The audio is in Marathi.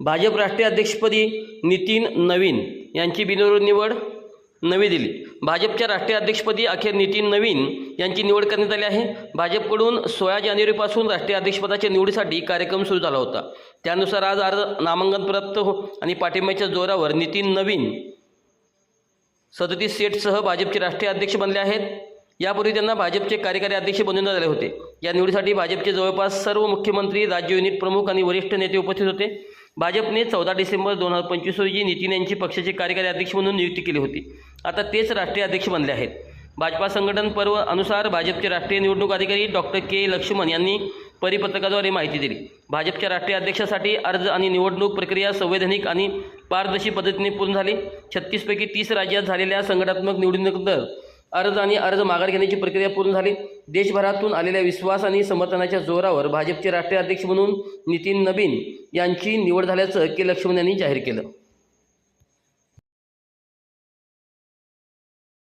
भाजप राष्ट्रीय अध्यक्षपदी नितीन नवीन यांची बिनविरोध निवड नवी दिल्ली. भाजपच्या राष्ट्रीय अध्यक्षपदी अखेर नितीन नवीन यांची निवड करण्यात आली आहे. भाजपकडून सोळा जानेवारीपासून राष्ट्रीय अध्यक्षपदाच्या निवडीसाठी कार्यक्रम सुरू झाला होता. त्यानुसार आज अर्ज नामांकन प्राप्त हो आणि पाठिंब्याच्या जोरावर नितीन नवीन सदतीस सीटसह भाजपचे राष्ट्रीय अध्यक्ष बनले आहेत. यापूर्वी त्यांना भाजपचे कार्यकारी अध्यक्ष बनवण्यात आले होते. या निवडीसाठी भाजपचे जवळपास सर्व मुख्यमंत्री राज्य युनिट प्रमुख आणि वरिष्ठ नेते उपस्थित होते. भाजपने चौदा डिसेंबर दोन हजार पंचवीस रोजी नितीन यांची पक्षाचे कार्यकारी अध्यक्ष म्हणून नियुक्ती केली होती. आता तेच राष्ट्रीय अध्यक्ष बनले आहेत. भाजपा संघटन पर्व अनुसार भाजपचे राष्ट्रीय निवडणूक अधिकारी डॉक्टर के लक्ष्मण यांनी परिपत्रकाद्वारे माहिती दिली. भाजपच्या राष्ट्रीय अध्यक्षासाठी अर्ज आणि निवडणूक प्रक्रिया संवैधानिक आणि पारदर्शी पद्धतीने पूर्ण झाली. छत्तीसपैकी तीस राज्यात झालेल्या संघटनात्मक निवडणुकीनंतर अर्ज आणि अर्ज माघार घेण्याची प्रक्रिया पूर्ण झाली. देशभरातून आलेल्या विश्वास आणि समर्थनाच्या जोरावर भाजपचे राष्ट्रीय अध्यक्ष म्हणून नितीन नवीन यांची निवड झाल्याचं के लक्ष्मण यांनी जाहीर केलं.